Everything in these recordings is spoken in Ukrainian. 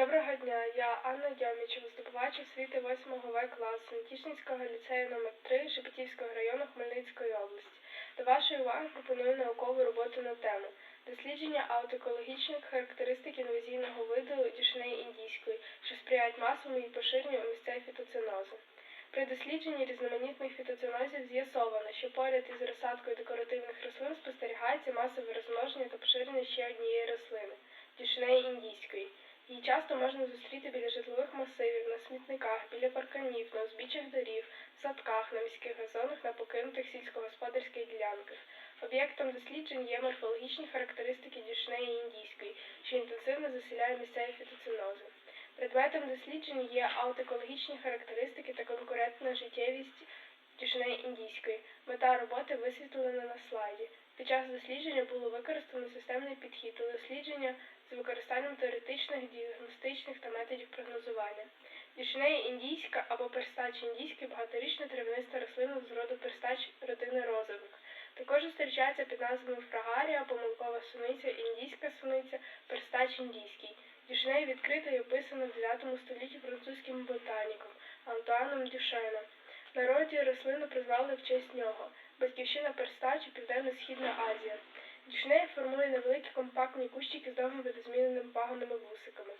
Доброго дня, я Анна Дьомічева, здобувач освіти 8 В класу Нетішинського ліцею номер 3 Шепетівського району Хмельницької області. До вашої уваги пропоную наукову роботу на тему дослідження аутоекологічних характеристик інвазійного виду дішнеї індійської, що сприяють масовому її поширенню у місцеві фітоцинозу. При дослідженні різноманітних фітоцинозів з'ясовано, що поряд із розсадкою декоративних рослин спостерігається масове розмноження та поширення ще однієї рослини дішнеї індійської. Її часто можна зустріти біля житлових масивів, на смітниках, біля парканів, на узбіччях доріг, в садках, на міських газонах, на покинутих сільськогосподарських ділянках. Об'єктом досліджень є морфологічні характеристики дішнеї індійської, що інтенсивно заселяє місцеві фітоцинози. Предметом досліджень є аутоекологічні характеристики та конкурентна життєвість дішнеї індійської. Мета роботи висвітлена на слайді. Під час дослідження було використано системний підхід до дослідження з використанням теоретичних, діагностичних та методів прогнозування. Дішнея індійська або перстач індійський багаторічна травяниста рослина з роду перстач родини розових. Також зустрічається під назвами фрагарія, помилкова суниця, індійська суниця, перстач індійський. Дішнею відкрито і описано в 9 столітті французьким ботаніком Антуаном Дюшеном. Народі рослину призвали в честь нього. Батьківщина перстачу Південно-Східна Азія. Дішнея формує невеликі довгим видозміненими вусиками.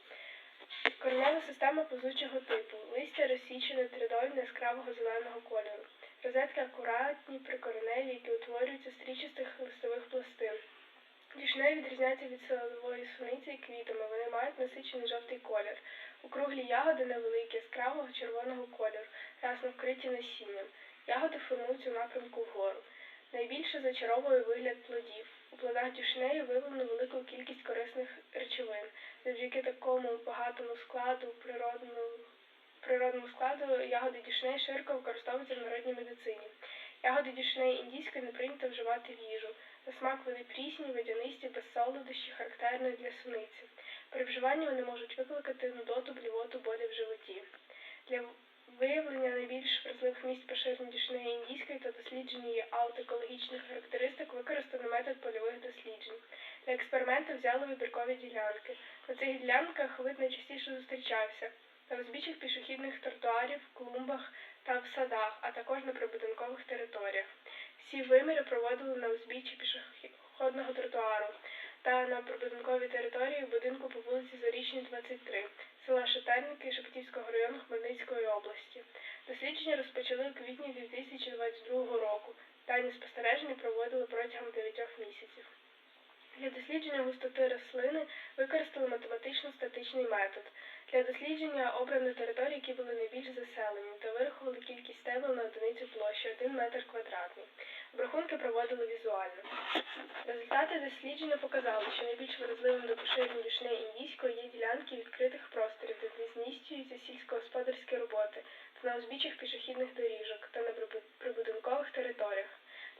Коренева система позучого типу. Листя розсічене тридольне яскравого зеленого кольору. Розетки акуратні, прикореневі, які утворюються з стрічастих листових пластин. Дішнеї відрізняються від садової суниці квітами. Вони мають насичений жовтий колір. Округлі ягоди невеликі, яскравого червоного кольору, рясно вкриті насінням. Ягоди формуються в напрямку вгору. Найбільше зачаровує вигляд плодів. У плодах дюшнею виявлено велику кількість корисних речовин. Завдяки такому багатому складу природному, природному складу ягоди дюшнеї широко використовуються в народній медицині. Ягоди дюшнеї індійської не прийнято вживати в їжу. На смак вони прісні, водянисті, без солодощі, характерної для суниці. При вживанні вони можуть викликати нудоту, блювоту, болі в животі. Для виявлення найбільш місць поширення дішнеї індійської та дослідження її аутоекологічних характеристик використано метод польових досліджень. Для експерименту взяли вибіркові ділянки. На цих ділянках вид найчастіше зустрічався на узбіччях пішохідних тротуарів, клумбах та в садах, а також на прибудинкових територіях. Всі виміри проводили на узбіччі пішохідного тротуару та на прибудинковій території будинку по вулиці Зарічній, 23, села Шательники Шепетівського району Хмельницької області. Дослідження розпочали у квітні 2022 року. Дані спостереження проводили протягом 9 місяців. Для дослідження густоти рослини використали математично-статичний метод. Для дослідження обрано території, які були найбільш заселені, та вирахували кількість стебел на одиницю площі 1 метр квадратний. Обрахунки проводили візуально. Результати дослідження показали, що найбільш вразливим до поширення дюшнеї індійської є ділянки відкритих просторів, де здійснюються сільськогосподарські роботи, та на узбіччях пішохідних доріжок та на прибу- прибудинкових територіях.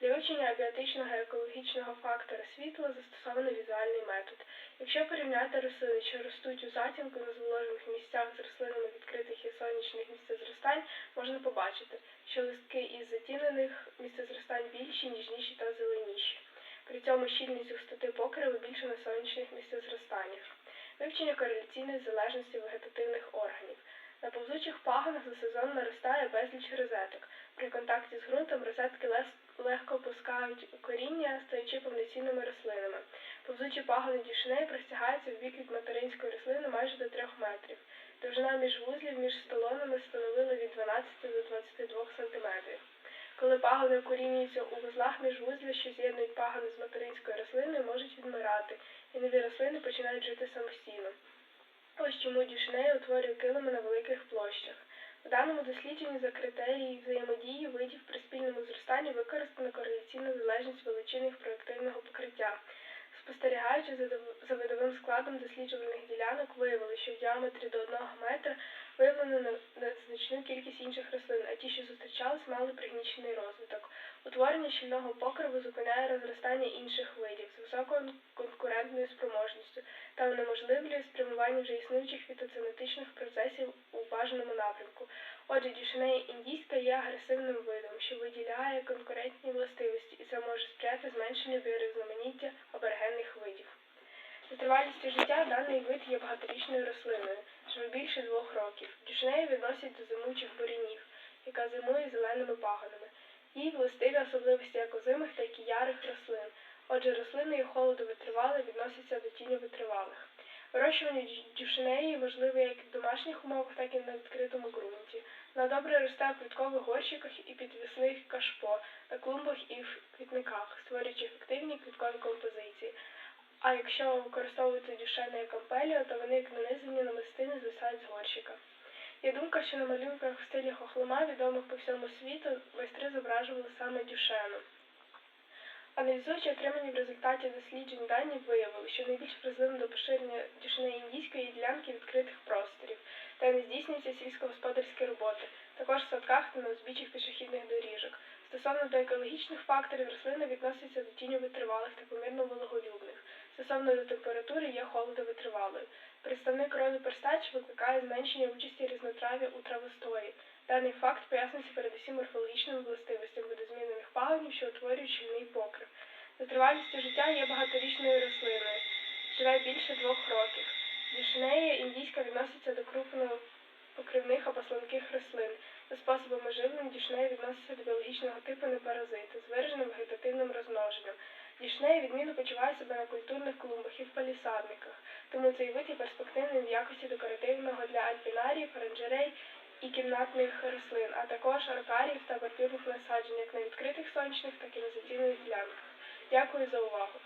Для вивчення абіотичного екологічного фактора світла застосовано візуальний метод. Якщо порівняти рослини, що ростуть у затінку на зволожених місцях з рослинами відкритих і сонячних місцезростань, можна побачити, що листки із затінених місцезростань більші, ніжніші та зеленіші. При цьому щільність густоти покриву більше на сонячних місцезростаннях. Вивчення кореляційної залежності вегетативних органів. На повзучих пагонах за сезон наростає безліч розеток. При контакті з ґрунтом розетки лес- легко опускають коріння, стаючи повноцінними рослинами. Повзучі пагони дішнеї простягаються в бік від материнської рослини майже до 3 метрів. Довжина міжвузлів між столонами становила від 12 до 22 см. Коли пагони укорінюються у вузлах міжвузля, що з'єднують пагони з материнською рослиною, можуть відмирати, і нові рослини починають жити самостійно. Ось чому дюшнея утворює килими на великих площах. У даному дослідженні за критерії взаємодії видів при спільному зростанні використана кореляційна залежність величини їх проєктивного покриття. Спостерігаючи за видовим складом досліджуваних ділянок, виявили, що в діаметрі до 1 метра виявлено значну кількість інших рослин, а ті, що зустрічались, мали пригнічений розвиток. Утворення щільного покриву зупиняє розростання інших видів з високою конкурентною спроможністю та унеможливлює спрямування вже існуючих фітоцинетичних процесів у бажаному напрямку. Отже, дюшенея індійська є агресивним видом, що виділяє конкурентні властивості, і це може сприяти зменшенню біорізноманіття аборигенних видів. За тривалістю життя даний вид є багаторічною рослиною, живе більше двох років. Дюшнею відносять до зимучих бурянів, яка зимує зеленими пагонами. Їй властиві особливості як озимих, так і ярих рослин. Отже, рослини і холодовитривалі відносяться до тіньовитривалих. Вирощування дю- дюшенеї можливе як в домашніх умовах, так і на відкритому ґрунті. Вона добре росте в квіткових горщиках і підвісних кашпо, на клумбах і в квітниках, створюючи ефективні квіткові композиції. А якщо використовувати дюшени як ампеліо, то вони як нанизані намистини звисають з горщика. Є думка, що на малюнках в стилі хохлома, відомих по всьому світу, майстри зображували саме дюшену. Аналізуючи отримані в результаті досліджень дані, виявили, що найбільш вразливим до поширення дюшини індійської ділянки відкритих просторів, де не здійснюються сільськогосподарські роботи, також в садках та на узбіччях пішохідних доріжок. Стосовно до екологічних факторів, рослина відноситься до тіньовитривалих та помірно вологолюбних. Стосовно температури є холодовитривалою. Представник роду перстач викликає зменшення участі різнотрав'я у травостої. Даний факт пояснюється передусім морфологічними властивостями видозмінених пагонів, що утворюють щільний покрив. За тривалістю життя є багаторічною рослиною, живе більше двох років. Дюшнея індійська відноситься до крупнопокривних або слонких рослин. За способами живлення дюшнея відноситься до біологічного типу непаразити з вираженим вегетативним розмноженням. Дюшнея відмінно почуває себе на культурних клумбах і в палісадниках, тому цей вид є перспективним в якості декоративного для альпінаріїв, оранжерей і кімнатних рослин, а також аркаріїв та бордюрних насаджень як на відкритих сонячних, так і на задільних ділянках. Дякую за увагу.